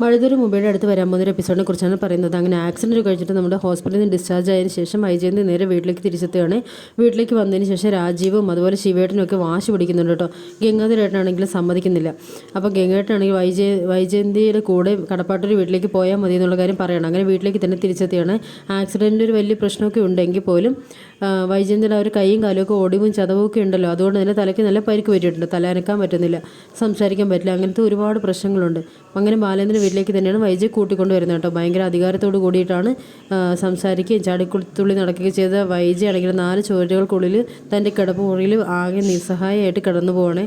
മഴുതൊരു മുംബൈയുടെ അടുത്ത് വരാൻ പോകുന്ന ഒരു എപ്പിസോഡിനെ കുറിച്ചാണ് പറയുന്നത്. അങ്ങനെ ആക്സിഡന്റ് കഴിച്ചിട്ട് നമ്മുടെ ഹോസ്പിറ്റലിൽ നിന്ന് ഡിസ്ചാർജ് ആയതിനു ശേഷം വൈജയന്തി നേരെ വീട്ടിലേക്ക് തിരിച്ചെത്തുകയാണ്. വീട്ടിലേക്ക് വന്നതിന് ശേഷം രാജീവും അതുപോലെ ശിവേട്ടനും ഒക്കെ വാശി പിടിക്കുന്നുണ്ട് കേട്ടോ. ഗംഗാധരേട്ടനാണെങ്കിലും സമ്മതിക്കുന്നില്ല. അപ്പോൾ ഗംഗേട്ടനാണെങ്കിൽ വൈജയ വൈജയന്തിയുടെ കൂടെ കടപ്പാട്ടൊരു വീട്ടിലേക്ക് പോയാൽ മതി എന്നുള്ള കാര്യം പറയണം. അങ്ങനെ വീട്ടിലേക്ക് തന്നെ തിരിച്ചെത്തിയാണ് ആക്സിഡന്റ് ഒരു വലിയ പ്രശ്നമൊക്കെ ഉണ്ടെങ്കിൽ പോലും ആ, അവർ കൈയും കാലും ഒക്കെ ഒടിവും ചതവൊക്കെ ഉണ്ടല്ലോ. അതുകൊണ്ട് തന്നെ തലയ്ക്ക് നല്ല പരിക്ക് പറ്റിയിട്ടുണ്ട്. തല അനക്കാൻ പറ്റുന്നില്ല. സംസാരിക്കാൻ പറ്റില്ല. അങ്ങനത്തെ ഒരുപാട് പ്രശ്നങ്ങളുണ്ട്. അങ്ങനെ ബാലേന്ദ്രൻ വീട്ടിലേക്ക് തന്നെയാണ് വൈജയ് കൂട്ടിക്കൊണ്ട് വരുന്നത് കേട്ടോ. ഭയങ്കര അധികാരത്തോട് കൂടിയിട്ടാണ് സംസാരിക്കുകയും ചാടിക്കുത്തുള്ളി നടക്കുകയും ചെയ്ത വൈജയ് ആണെങ്കിൽ നാല് ചുവരുകൾക്കുള്ളിൽ തന്റെ കിടപ്പ് മുറിയിൽ ആകെ നിസ്സഹായമായിട്ട് കിടന്നു പോവാണേ.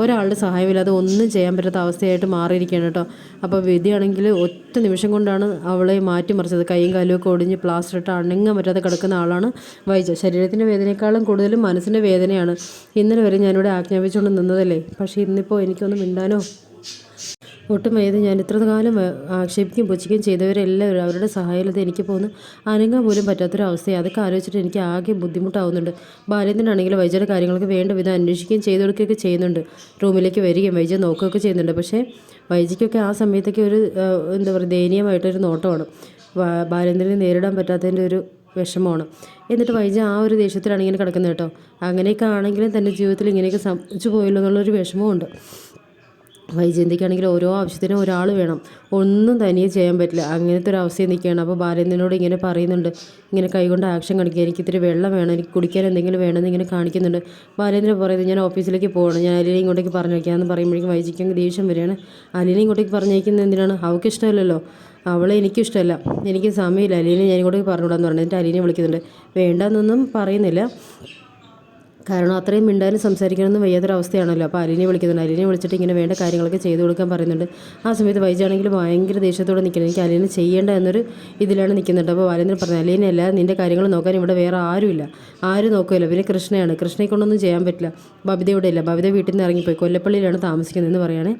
ഒരാളുടെ സഹായമില്ലാതെ ഒന്നും ചെയ്യാൻ പറ്റാത്ത അവസ്ഥയായിട്ട് മാറിയിരിക്കുകയാണ് കേട്ടോ. അപ്പോൾ വിധിയാണെങ്കിൽ ഒറ്റ നിമിഷം കൊണ്ടാണ് അവളെ മാറ്റിമറിച്ചത്. കൈയും കാലും ഒക്കെ ഒടിഞ്ഞ് പ്ലാസ്റ്റർ ഇട്ട് അണങ്ങാൻ പറ്റാതെ കിടക്കുന്ന ആളാണ് വൈജ. ശരീരത്തിന്റെ വേദനയെക്കാളും കൂടുതലും മനസ്സിന്റെ വേദനയാണ്. ഇന്നലെ വരെ ഞാനിവിടെ ആജ്ഞാപിച്ചുകൊണ്ട് നിന്നതല്ലേ? പക്ഷേ ഇന്നിപ്പോൾ എനിക്കൊന്നും മിണ്ടാനോ? ഒട്ടും ഞാൻ ഇത്ര കാലം ആക്ഷേപിക്കുകയും പുച്ഛിക്കുകയും ചെയ്തവരെല്ലാവരും അവരുടെ സഹായമില്ലാതെ എനിക്ക് പോകുന്നു അനങ്ങാൻ പോലും പറ്റാത്തൊരവസ്ഥയാണ്. അതൊക്കെ ആലോചിച്ചിട്ട് എനിക്ക് ആകെ ബുദ്ധിമുട്ടാവുന്നുണ്ട്. ബാല്യത്തിനാണെങ്കിൽ വൈജയുടെ കാര്യങ്ങൾക്ക് വേണ്ട വിധം അന്വേഷിക്കുകയും ചെയ്തു കൊടുക്കുകയൊക്കെ ചെയ്യുന്നുണ്ട്. റൂമിലേക്ക് വരികയും വൈജ നോക്കുകയൊക്കെ ചെയ്യുന്നുണ്ട്. പക്ഷേ വൈജയ്ക്കൊക്കെ ആ സമയത്തൊക്കെ ഒരു എന്താ പറയുക ദയനീയമായിട്ടൊരു നോട്ടമാണ്. ബാലേന്ദ്രനെ നേരിടാൻ പറ്റാത്തതിന്റെ ഒരു വിഷമമാണ്. എന്നിട്ട് വൈജ ആ ഒരു ദേഷ്യത്തിലാണ് ഇങ്ങനെ കിടക്കുന്നത് കേട്ടോ. അങ്ങനെയൊക്കെ ആണെങ്കിലും തന്റെ ജീവിതത്തിൽ ഇങ്ങനെയൊക്കെ സംഭവിച്ചു പോയല്ലോ എന്നുള്ളൊരു വിഷമമുണ്ട് വൈജയന്തിക്കാണെങ്കിൽ ഓരോ ആവശ്യത്തിനും ഒരാൾ വേണം. ഒന്നും തനിയെ ചെയ്യാൻ പറ്റില്ല. അങ്ങനത്തെ ഒരു അവസ്ഥയിൽ നിൽക്കുകയാണ്. അപ്പോൾ ബാലേന്ദ്രനോട് ഇങ്ങനെ പറയുന്നുണ്ട്. ഇങ്ങനെ കൈകൊണ്ട് ആക്ഷൻ കാണിക്കുക. എനിക്ക് ഇത്തിരി വെള്ളം വേണം. എനിക്ക് കുടിക്കാൻ എന്തെങ്കിലും വേണമെന്ന് ഇങ്ങനെ കാണിക്കുന്നുണ്ട്. ബാലേന്ദ്രൻ പറയുന്നത് ഞാൻ ഓഫീസിലേക്ക് പോകണം. ഞാൻ അലീനെ ഇങ്ങോട്ടേക്ക് പറഞ്ഞേക്കാമെന്ന് പറയുമ്പോഴേക്കും വൈജിക്ക് ദേഷ്യം വരികയാണ്. അലീനെ ഇങ്ങോട്ടേക്ക് പറഞ്ഞേക്കുന്നത് എന്തിനാണ്? അവൾക്ക് ഇഷ്ടമല്ലല്ലോ. അവളെ എനിക്കിഷ്ടമല്ല എനിക്ക് സമയമില്ല. അലീനെ ഞാൻ ഇങ്ങോട്ടേക്ക് പറഞ്ഞുകൂടാന്ന് പറഞ്ഞു എന്നിട്ട് അലീനെ വിളിക്കുന്നുണ്ട്. വേണ്ടെന്നൊന്നും പറയുന്നില്ല. കാരണം അത്രയും മിണ്ടാനും സംസാരിക്കാനൊന്നും വയ്യാത്തൊരവസ്ഥയാണല്ലോ. അപ്പോൾ അലിനെ വിളിക്കുന്നുണ്ട്. അലിനെ വിളിച്ചിട്ട് ഇങ്ങനെ വേണ്ട കാര്യങ്ങളൊക്കെ ചെയ്തു കൊടുക്കാൻ പറയുന്നുണ്ട്. ആ സമയത്ത് വൈജാണെങ്കിൽ ഭയങ്കര ദേഷ്യത്തോടെ നിൽക്കുന്നത് എനിക്ക് അലീനെ ചെയ്യേണ്ട എന്നൊരു ഇതിലാണ് നിൽക്കുന്നുണ്ട്. അപ്പോൾ ബാലേന്ദ്രൻ പറഞ്ഞു അലീനല്ല നിന്റെ കാര്യങ്ങൾ നോക്കാൻ ഇവിടെ വേറെ ആരുമില്ല. ആരും നോക്കുമല്ലോ പിന്നെ കൃഷ്ണയാണ്. കൃഷ്ണയെ കൊണ്ടൊന്നും ചെയ്യാൻ പറ്റില്ല. ബബിത ഇവിടെ ഇല്ല. ബബിത വീട്ടിൽ നിന്ന് ഇറങ്ങിപ്പോയി. കൊല്ലപ്പള്ളിയിലാണ് താമസിക്കുന്നതെന്ന് പറയുകയാണ്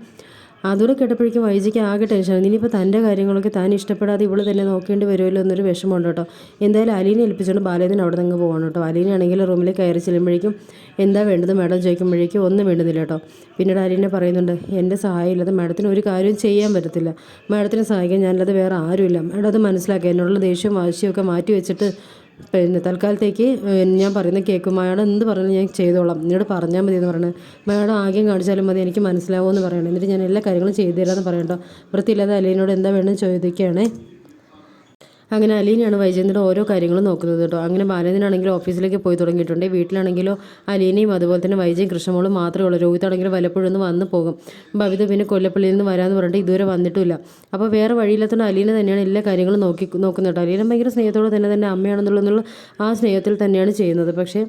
അതുകൂടെ കേട്ടപ്പോഴേക്കും വൈജിക്ക് ആകെ ടെൻഷനാണ് ഇനിയിപ്പോൾ തന്റെ കാര്യങ്ങളൊക്കെ താൻ ഇഷ്ടപ്പെടാതെ ഇവൾ തന്നെ നോക്കേണ്ടി വരുമല്ലോ എന്നൊരു വിഷമമുണ്ട് കേട്ടോ. എന്തായാലും അലീനെ ഏൽപ്പിച്ചുകൊണ്ട് ബാലേന്ദ്രൻ അവിടെ നിന്ന് പോകണം കേട്ടോ. അലീനാണെങ്കിൽ റൂമിൽ കയറി ചെല്ലുമ്പോഴേക്കും എന്താ വേണ്ടത് മാഡം ചോദിക്കുമ്പോഴേക്കും ഒന്നും വേണ്ടുന്നില്ല കേട്ടോ. പിന്നീട് അലീനെ പറയുന്നുണ്ട് എന്റെ സഹായം ഇല്ലാതെ മാഡത്തിന് ഒരു കാര്യവും ചെയ്യാൻ പറ്റത്തില്ല. മാഡത്തിനെ സഹായിക്കാൻ ഞാനല്ലാതെ വേറെ ആരുമില്ല. മാഡം അത് മനസ്സിലാക്കുക എന്നോടുള്ള ദേഷ്യവും വാശിയും ഒക്കെ മാറ്റി വെച്ചിട്ട് പിന്നെ തൽക്കാലത്തേക്ക് ഞാൻ പറയുന്ന കേൾക്കും മാഡം എന്ത് പറഞ്ഞാലും ഞാൻ ചെയ്തോളാം. എന്നോട് പറഞ്ഞാൽ മതി എന്ന് പറയണത് മാഡം ആദ്യം കാണിച്ചാലും മതി എനിക്ക് മനസ്സിലാവുമെന്ന് പറയണം. എന്നിട്ട് ഞാൻ എല്ലാ കാര്യങ്ങളും ചെയ്തു തരാമെന്ന് പറയണ്ടോ വൃത്തിയില്ലാതെ അലീനോട് എന്താ വേണമെന്ന് ചോദിക്കുകയാണേ. അങ്ങനെ അലീനയാണ് വൈജയന്തിന്റെ ഓരോ കാര്യങ്ങളും നോക്കുന്നത് കേട്ടോ. അങ്ങനെ ബാലേന്ദ്രനാണെങ്കിൽ ഓഫീസിലേക്ക് പോയി തുടങ്ങിയിട്ടുണ്ട്. വീട്ടിലാണെങ്കിലോ അലീനയും അതുപോലെ തന്നെ വൈജയും കൃഷ്ണമോളും മാത്രമേ ഉള്ളൂ. രോഹിതാണെങ്കിലും വല്ലപ്പോഴും ഒന്ന് വന്ന് പോകും. ഭവിത പിന്നെ കൊല്ലപ്പള്ളിയിൽ നിന്ന് വരാമെന്ന് പറഞ്ഞിട്ട് ഇതുവരെ വന്നിട്ടില്ല. അപ്പോൾ വേറെ വഴിയില്ലാത്തതുകൊണ്ട് അലീന തന്നെയാണ് എല്ലാ കാര്യങ്ങളും നോക്കി നോക്കുന്നത് കേട്ടോ. അലീന ഭയങ്കര സ്നേഹത്തോടെ തന്നെ തന്നെ അമ്മയാണെന്നുള്ള ആ സ്നേഹത്തിൽ തന്നെയാണ് ചെയ്യുന്നത്. പക്ഷേ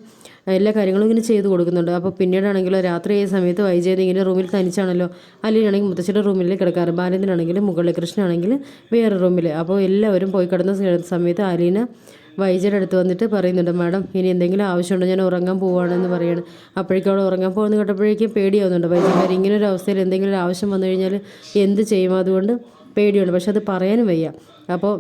എല്ലാ കാര്യങ്ങളും ഇങ്ങനെ ചെയ്ത് കൊടുക്കുന്നുണ്ട്. അപ്പോൾ പിന്നീടാണെങ്കിലോ രാത്രി ആയ സമയത്ത് വൈജയന്തി ഇങ്ങനെ റൂമിൽ തനിച്ചാണല്ലോ. അലീനാണെങ്കിൽ മുത്തശ്ശിയുടെ റൂമിൽ കിടക്കാറ്. ബാലേന്ദ്രനാണെങ്കിൽ മുകളിൽ കൃഷ്ണനാണെങ്കിൽ വേറെ റൂമിൽ അപ്പോൾ എല്ലാവരും പോയി കിടന്ന സമയത്ത് അലീന വൈജയുടെ അടുത്ത് വന്നിട്ട് പറയുന്നുണ്ട് മാഡം ഇനി എന്തെങ്കിലും ആവശ്യമുണ്ടോ? ഞാൻ ഉറങ്ങാൻ പോവുകയാണെന്ന് പറയാണ്. അപ്പോഴേക്കും അവിടെ ഉറങ്ങാൻ പോകുന്ന കേട്ടപ്പോഴേക്കും പേടിയാവുന്നുണ്ട്. വൈജയക്കാർ ഇങ്ങനെ ഒരു അവസ്ഥയിൽ എന്തെങ്കിലും ഒരു ആവശ്യം വന്നു കഴിഞ്ഞാൽ എന്ത് ചെയ്യും? അതുകൊണ്ട് പേടിയുണ്ട്. പക്ഷെ അത് പറയാനും വയ്യ. അപ്പോൾ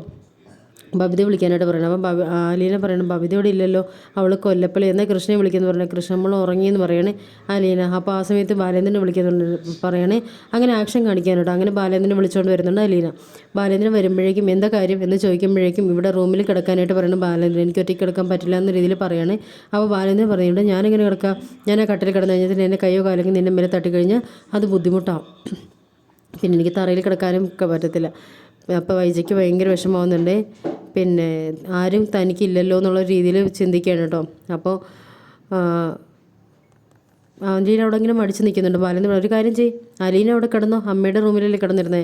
ബബിത വിളിക്കാനായിട്ട് പറയണം. അപ്പം ബബി ആലീന പറയണം ബബിത ഇവിടെ ഇല്ലല്ലോ. അവൾ കൊല്ലപ്പള്ളി. എന്നാൽ കൃഷ്ണനെ വിളിക്കുന്നു പറയണേ കൃഷ്ണ നമ്മൾ ഉറങ്ങിയെന്ന് പറയണേ ആലീന അപ്പോൾ ആ സമയത്ത് ബാലേന്ദ്രനെ വിളിക്കുന്നുണ്ട് പറയണേ. അങ്ങനെ ആക്ഷൻ കാണിക്കാനുണ്ട് അങ്ങനെ ബാലേന്ദ്രനെ വിളിച്ചുകൊണ്ട് വരുന്നുണ്ട് അലീന. ബാലേന്ദ്രൻ വരുമ്പോഴേക്കും എന്താ കാര്യം? എന്ന് ചോദിക്കുമ്പോഴേക്കും ഇവിടെ റൂമിൽ കിടക്കാനായിട്ട് പറയണം ബാലേന്ദ്രൻ. എനിക്ക് ഒറ്റയ്ക്ക് കിടക്കാൻ പറ്റില്ല എന്ന രീതിയിൽ പറയണേ. അപ്പോൾ ബാലേന്ദ്രൻ പറയുന്നുണ്ട് ഞാനിങ്ങനെ കിടക്കാം? ഞാൻ ആ കട്ടിൽ കിടന്നു കഴിഞ്ഞാൽ എന്റെ കയ്യോ കാലെങ്കിൽ നിന്നെ മേലെ തട്ടിക്കഴിഞ്ഞാൽ അത് ബുദ്ധിമുട്ടാവും. പിന്നെ എനിക്ക് തറയിൽ കിടക്കാനും ഒക്കെ പറ്റത്തില്ല. അപ്പോൾ വൈജയ്ക്ക് ഭയങ്കര വിഷമമാവുന്നുണ്ട്. പിന്നെ ആരും തനിക്കില്ലല്ലോ എന്നുള്ള രീതിയിൽ ചിന്തിക്കുകയാണ് കേട്ടോ. അപ്പോൾ ആന്റീനെ അവിടെ ഇങ്ങനെ മടിച്ച് നിൽക്കുന്നുണ്ട്. ബാലൻ ഒരു കാര്യം ചെയ്യ്. അലീന അവിടെ കിടന്നോ. അമ്മയുടെ റൂമിലല്ലേ കിടന്നിരുന്നേ.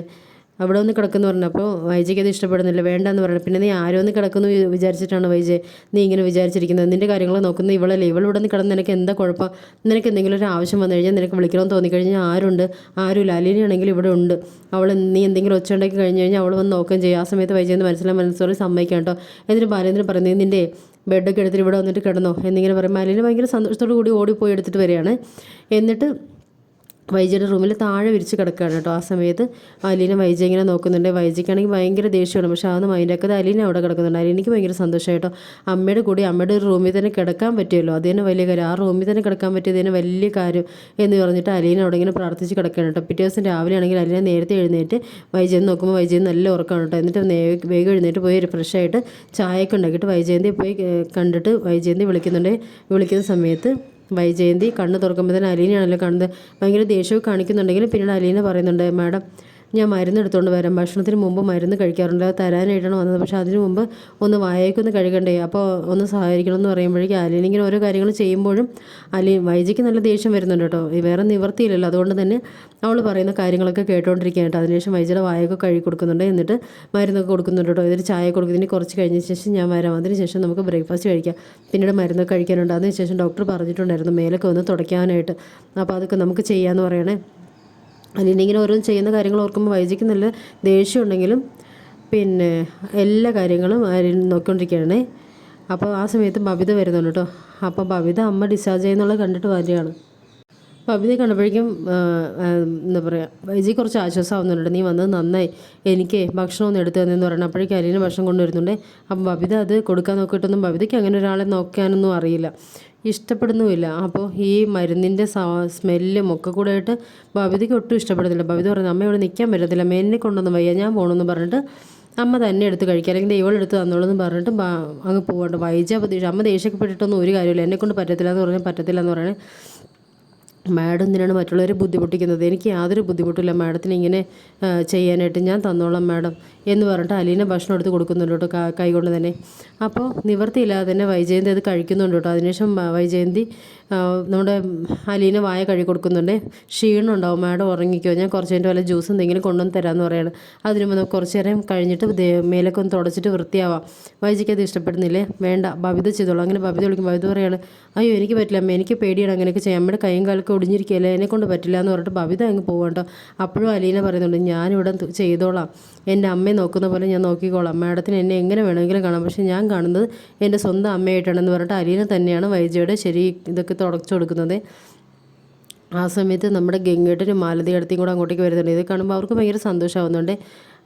അവിടെ ഒന്ന് കിടക്കുന്നു പറഞ്ഞപ്പോൾ വൈജയ്ക്ക് അത് ഇഷ്ടപ്പെടുന്നില്ല വേണ്ടെന്ന് പറഞ്ഞു. പിന്നെ നീ ആരോ ഒന്ന് കിടക്കുന്നു വിചാരിച്ചിട്ടാണ് വൈജയ് നീ ഇങ്ങനെ വിചാരിച്ചിരിക്കുന്നത്. നിന്റെ കാര്യങ്ങൾ നോക്കുന്ന ഇവളല്ലേ? ഇവളിവിടെ നിന്ന് കിടന്ന് നിനക്ക് എന്താ കുഴപ്പം? നിനക്ക് എന്തെങ്കിലും ഒരു ആവശ്യം വന്നു കഴിഞ്ഞാൽ നിനക്ക് വിളിക്കണമെന്ന് തോന്നിക്കഴിഞ്ഞാൽ ആരുണ്ട്? ആരുമില്ല. അലീനയാണെങ്കിൽ ഇവിടെ ഉണ്ട്. അവൾ നീ എന്തെങ്കിലും ഒച്ച ഉണ്ടാക്കി കഴിഞ്ഞ് കഴിഞ്ഞാൽ അവൾ വന്ന് നോക്കുകയും ചെയ്യും. ആ സമയത്ത് വൈജയെന്ന് മനസ്സിലാൻ മനസ്സോടെ സമ്മതിക്കാം കേട്ടോ. എന്നിട്ട് ബാലേന്ദ്രൻ പറയുന്നത് നിന്റെ ബെഡൊക്കെ എടുത്തിട്ട് ഇവിടെ വന്നിട്ട് കിടന്നോ? എന്നിങ്ങനെ പറയുമ്പോൾ അലീന ഭയങ്കര സന്തോഷത്തോടു കൂടി ഓടിപ്പോയി എടുത്തിട്ട് വരികയാണ്. എന്നിട്ട് വൈജയുടെ റൂമിൽ താഴെ വിരിച്ച് കിടക്കുകയാണ് കേട്ടോ. ആ സമയത്ത് അലീന വൈജ ഇങ്ങനെ നോക്കുന്നുണ്ട്. വൈജയ്ക്കാണെങ്കിൽ ഭയങ്കര ദേഷ്യമാണ്. പക്ഷേ അതൊന്നും മൈൻഡാക്കാതെ അലീന അവിടെ കിടക്കുന്നുണ്ട്. അലീനയ്ക്ക് ഭയങ്കര സന്തോഷമായി കേട്ടോ. അമ്മയുടെ കൂടി അമ്മയുടെ ഒരു റൂമിൽ തന്നെ കിടക്കാൻ പറ്റുമല്ലോ? അത് തന്നെ വലിയ കാര്യം. ആ റൂമിൽ തന്നെ കിടക്കാൻ പറ്റിയത് തന്നെ വലിയ കാര്യം എന്ന് പറഞ്ഞിട്ട് അലീന അവിടെ ഇങ്ങനെ പ്രാർത്ഥിച്ച് കിടക്കുകയാണ് കേട്ടോ. പിറ്റേ ദിവസം രാവിലെ ആണെങ്കിൽ അലീന നേരത്തെ എഴുന്നേറ്റ് വൈജയൻ നോക്കുമ്പോൾ വൈജയൻ നല്ല ഉറക്കമാണ് കേട്ടോ. എന്നിട്ട് വേഗം എഴുന്നേറ്റ് പോയി ഫ്രഷ് ആയിട്ട് ചായയൊക്കെ ഉണ്ടാക്കിയിട്ട് വൈജയന്തി പോയി കണ്ടിട്ട് വൈജയന്തി വിളിക്കുന്നുണ്ട്. വിളിക്കുന്ന സമയത്ത് വൈജയന്തി കണ്ണ് തുറക്കുമ്പോൾ തന്നെ അലീനയാണല്ലോ കാണുന്നത്. ഭയങ്കര ദേഷ്യമൊക്കെ കാണിക്കുന്നുണ്ടെങ്കിലും പിന്നീട് അലീന പറയുന്നുണ്ട് മാഡം ഞാൻ മരുന്ന് എടുത്തുകൊണ്ട് വരാം. ഭക്ഷണത്തിന് മുമ്പ് മരുന്ന് കഴിക്കാറുണ്ട്. അത് തരാനായിട്ടാണ് വന്നത്. പക്ഷേ അതിന് മുമ്പ് ഒന്ന് വായേക്കൊന്ന് കഴുകണ്ടേ. അപ്പോൾ ഒന്ന് സഹായിക്കണം എന്ന് പറയുമ്പോഴേക്കും അലീൻ ഇങ്ങനെ ഓരോ കാര്യങ്ങൾ ചെയ്യുമ്പോഴും അലി വൈജിക്ക് നല്ല ദേഷ്യം വരുന്നുണ്ട് കേട്ടോ. വേറെ നിവർത്തിയില്ലല്ലോ. അതുകൊണ്ട് തന്നെ അവൾ പറയുന്ന കാര്യങ്ങളൊക്കെ കേട്ടോണ്ടിരിക്കുകയാണ് കേട്ടോ. അതിനുശേഷം വൈജയുടെ വായൊക്കെ കഴുകി കൊടുക്കുന്നുണ്ട്. എന്നിട്ട് മരുന്നൊക്കെ കൊടുക്കുന്നുണ്ട് കേട്ടോ. ഇതിന് ചായ കൊടുക്കുന്നതിന് കുറച്ച് കഴിഞ്ഞ ശേഷം ഞാൻ വരാം. അതിന് ശേഷം നമുക്ക് ബ്രേക്ക്ഫാസ്റ്റ് കഴിക്കാം. പിന്നീട് മരുന്നൊക്കെ കഴിക്കാനുണ്ട്. അതിന് ശേഷം ഡോക്ടർ പറഞ്ഞിട്ടുണ്ടായിരുന്നു മേലൊക്കെ ഒന്ന് തുടയ്ക്കാനായിട്ട്. അപ്പോൾ അതൊക്കെ നമുക്ക് ചെയ്യാമെന്ന് പറയണേ. അല്ലെങ്കിൽ ഇങ്ങനെ ഓരോന്ന് ചെയ്യുന്ന കാര്യങ്ങൾ ഓർക്കുമ്പോൾ വൈജിക്ക് നല്ല ദേഷ്യം ഉണ്ടെങ്കിലും പിന്നെ എല്ലാ കാര്യങ്ങളും ആരും നോക്കിക്കൊണ്ടിരിക്കുകയാണ്. അപ്പോൾ ആ സമയത്ത് ബബിത വരുന്നുണ്ട് കേട്ടോ. അപ്പോൾ ബബിത അമ്മ ഡിസ്ചാർജ് ചെയ്യുന്നുള്ള കണ്ടിട്ട് വരികയാണ്. ബബിതയെ കണ്ടപ്പോഴേക്കും എന്താ പറയുക വൈജി കുറച്ച് ആശ്വാസമാവുന്നുണ്ട്. നീ വന്നത് നന്നായി. എനിക്ക് ഭക്ഷണം ഒന്ന് എടുത്തു തന്നെന്ന് പറയണം. അപ്പോഴേക്കും അലീന ഭക്ഷണം കൊണ്ടുവരുന്നുണ്ട്. അപ്പം ബബിത അത് കൊടുക്കാൻ നോക്കിയിട്ടൊന്നും ബബിതയ്ക്ക് അങ്ങനെ ഒരാളെ നോക്കാനൊന്നും അറിയില്ല. ഇഷ്ടപ്പെടുന്നുമില്ല. അപ്പോൾ ഈ മരുന്നിന്റെ സ്മെല്ലും ഒക്കെ കൂടെ ആയിട്ട് ബബിതയ്ക്ക് ഒട്ടും ഇഷ്ടപ്പെടുന്നില്ല. ബബിത പറഞ്ഞു അമ്മ ഇവിടെ നിൽക്കാൻ പറ്റത്തില്ല. എന്നെ കൊണ്ടൊന്നും വയ്യ. ഞാൻ പോകണമെന്ന് പറഞ്ഞിട്ട് അമ്മ തന്നെ എടുത്ത് കഴിക്കുക അല്ലെങ്കിൽ ദൈവം എടുത്ത് തന്നോളൂ എന്ന് പറഞ്ഞിട്ട് അങ്ങ് പോകണ്ട വൈജ പ്രതീക്ഷ അമ്മ ദേഷ്യപ്പെട്ടിട്ടൊന്നും ഒരു കാര്യമില്ല എന്നെ കൊണ്ട് പറ്റത്തില്ല എന്ന് പറഞ്ഞാൽ പറ്റത്തില്ല എന്ന് പറയണേ മാഡം എന്തിനാണ് മറ്റുള്ളവരെ ബുദ്ധിമുട്ടിക്കുന്നത്? എനിക്ക് യാതൊരു ബുദ്ധിമുട്ടില്ല മാഡത്തിന് ഇങ്ങനെ ചെയ്യാനായിട്ട് ഞാൻ തന്നോളാം മാഡം എന്ന് പറഞ്ഞിട്ട് അലീന ഭക്ഷണം എടുത്ത് കൊടുക്കുന്നുണ്ട് കേട്ടോ കൈകൊണ്ട് തന്നെ. അപ്പോൾ നിവർത്തിയില്ലാതെ തന്നെ വൈജയന്തി അത് കഴിക്കുന്നുണ്ട് കേട്ടോ. അതിനുശേഷം വൈജയന്തി നമ്മുടെ അലീന വായ കഴുകി കൊടുക്കുന്നുണ്ട്. ക്ഷീണം ഉണ്ടാവും. മാഡം ഉറങ്ങിക്കോ ഞാൻ കുറച്ച് കഴിഞ്ഞിട്ട് വല്ല ജ്യൂസ് എന്തെങ്കിലും കൊണ്ടുവന്ന് തരാമെന്ന് പറയാണ്. അതിന് നമുക്ക് കുറച്ച് നേരം കഴിഞ്ഞിട്ട് മേലൊക്കെ ഒന്ന് തുടച്ചിട്ട് വൃത്തിയാവാം. വൈജയ്ക്ക് അത് ഇഷ്ടപ്പെടുന്നില്ലേ? വേണ്ട. ബബിത ചെയ്തോളൂ. അങ്ങനെ ബബിത വിളിക്കും ബബിത പറയാണ് അയ്യോ എനിക്ക് പറ്റില്ല അമ്മ എനിക്ക് പേടിയാണ് അങ്ങനെയൊക്കെ ചെയ്യാം അമ്മയുടെ കൈയും കാലൊക്കെ ഒടിഞ്ഞിരിക്കുകയല്ലേ? എന്നെ കൊണ്ട് പറ്റില്ല എന്ന് പറഞ്ഞിട്ട് ബബിത അങ്ങ് പോകണ്ടോ അപ്പോഴും അലീന പറയുന്നുണ്ട് ഞാനിവിടെ ചെയ്തോളാം. എന്റെ അമ്മയെ നോക്കുന്ന പോലെ ഞാൻ നോക്കിക്കോളാം. മാഡത്തിന് എന്നെ എങ്ങനെ വേണമെങ്കിലും കാണാം. പക്ഷേ ഞാൻ കാണുന്നത് എന്റെ സ്വന്തം അമ്മയായിട്ടാണെന്ന് പറഞ്ഞിട്ട് അലീന തന്നെയാണ് വൈജയുടെ ശരി ഇതൊക്കെ തുടച്ചു കൊടുക്കുന്നത്. ആ സമയത്ത് നമ്മുടെ ഗംഗേട്ടനും മാലതി അടുത്തും കൂടെ അങ്ങോട്ടേക്ക് വരുന്നുണ്ട്. ഇത് കാണുമ്പോൾ അവർക്ക് ഭയങ്കര സന്തോഷമാവുന്നുണ്ട്.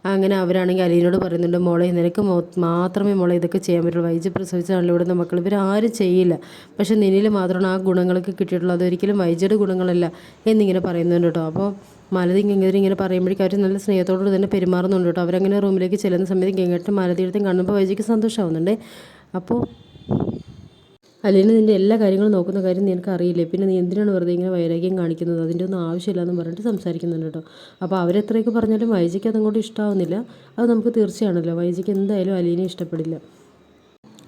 അങ്ങനെ അവരാണെങ്കിൽ അലീനോട് പറയുന്നുണ്ട് മോളെ നിനക്ക് മാത്രമേ മോളെ ഇതൊക്കെ ചെയ്യാൻ പറ്റുള്ളൂ. വൈജ് പ്രസവിച്ചാണല്ലോ ഇവിടുന്ന് മക്കൾ ഇവരാരും ചെയ്യില്ല. പക്ഷെ നിന്നിൽ മാത്രമാണ് ആ ഗുണങ്ങളൊക്കെ കിട്ടിയിട്ടുള്ളത്. അതൊരിക്കലും വൈജയുടെ ഗുണങ്ങളല്ല എന്നിങ്ങനെ പറയുന്നുണ്ട് കേട്ടോ. അപ്പോൾ മാലതി ഗംഗേരി ഇങ്ങനെ പറയുമ്പോഴേക്കും അവർ നല്ല സ്നേഹത്തോടു തന്നെ പെരുമാറുന്നുണ്ട് കേട്ടോ. അവരങ്ങനെ റൂമിലേക്ക് ചെല്ലുന്ന സമയത്ത് ഗംഗേട്ടൻ മാലതി കാണുമ്പോൾ വൈജയ്ക്ക് സന്തോഷമാവുന്നുണ്ട് അപ്പോൾ അലീന നിന്റെ എല്ലാ കാര്യങ്ങളും നോക്കുന്ന കാര്യം നിനക്ക് അറിയില്ലേ? പിന്നെ നീ എന്തിനാണ് വെറുതെ ഇങ്ങനെ വൈരാഗ്യം കാണിക്കുന്നത്? അതിന്റെ ഒന്നും ആവശ്യമില്ല എന്ന് പറഞ്ഞിട്ട് സംസാരിക്കുന്നുണ്ട് കേട്ടോ. അപ്പോൾ അവരെത്രയൊക്കെ പറഞ്ഞാലും വൈജയ്ക്ക് അതങ്ങോട്ട് ഇഷ്ടമാവുന്നില്ല അത് നമുക്ക് തീർച്ചയാണല്ലോ. വൈജയ്ക്ക് എന്തായാലും അലീനെ ഇഷ്ടപ്പെടില്ല.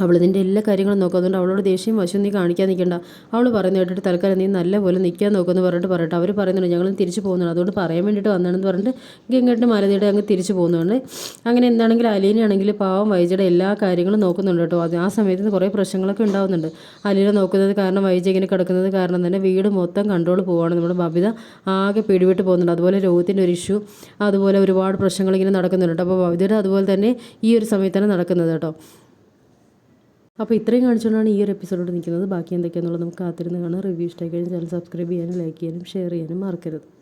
അവൾ നിന്റെ എല്ലാ കാര്യങ്ങളും നോക്കും. അതുകൊണ്ട് അവളോട് ദേഷ്യം വശം നീ കാണിക്കാൻ നിൽക്കണ്ട. അവൾ പറയുന്ന കേട്ടിട്ട് തൽക്കാലം നീ നല്ല പോലെ നിൽക്കാൻ നോക്കുമെന്ന് പറഞ്ഞിട്ട് പറയട്ടെ. അവർ പറയുന്നുണ്ട് ഞങ്ങൾ തിരിച്ചു പോകുന്നുണ്ട്. അതുകൊണ്ട് പറയാൻ വേണ്ടിയിട്ട് വന്നാണെന്ന് പറഞ്ഞിട്ട് ഗംഗേട്ട് മാലതിയുടെ അങ്ങ് തിരിച്ചു പോകുന്നുണ്ട്. അങ്ങനെ എന്താണെങ്കിലും അലീനയാണെങ്കിൽ പാവം വൈജയുടെ എല്ലാ കാര്യങ്ങളും നോക്കുന്നുണ്ട് കേട്ടോ. ആ സമയത്ത് കുറേ പ്രശ്നങ്ങളൊക്കെ ഉണ്ടാവുന്നുണ്ട്. അലീന നോക്കുന്നത് കാരണം വൈജ ഇങ്ങനെ കിടക്കുന്നത് കാരണം തന്നെ വീട് മൊത്തം കൺട്രോൾ പോവാണ്. നമ്മുടെ ബബിത ആകെ പിടിവിട്ട് പോകുന്നുണ്ട്. അതുപോലെ രോഗത്തിന്റെ ഒരു ഇഷ്യൂ അതുപോലെ ഒരുപാട് പ്രശ്നങ്ങൾ ഇങ്ങനെ നടക്കുന്നുണ്ട് അപ്പോൾ ബബിതയുടെ അതുപോലെ തന്നെ ഈ ഒരു സമയത്താണ് നടക്കുന്നത് കേട്ടോ. അപ്പോൾ ഇത്രയും കാണിച്ചുകൊണ്ടാണ് ഈ ഒരു എപ്പിസോഡോട് നിൽക്കുന്നത്. ബാക്കി എന്തൊക്കെയാണെന്നുള്ളത് നമുക്ക് കാത്തിരുന്ന് കാണാം. റിവ്യൂ ഇഷ്ടമായി കഴിഞ്ഞാൽ ചാനൽ സബ്സ്ക്രൈബ് ചെയ്യാനും ലൈക്ക് ചെയ്യാനും ഷെയർ ചെയ്യാനും മറക്കരുത്.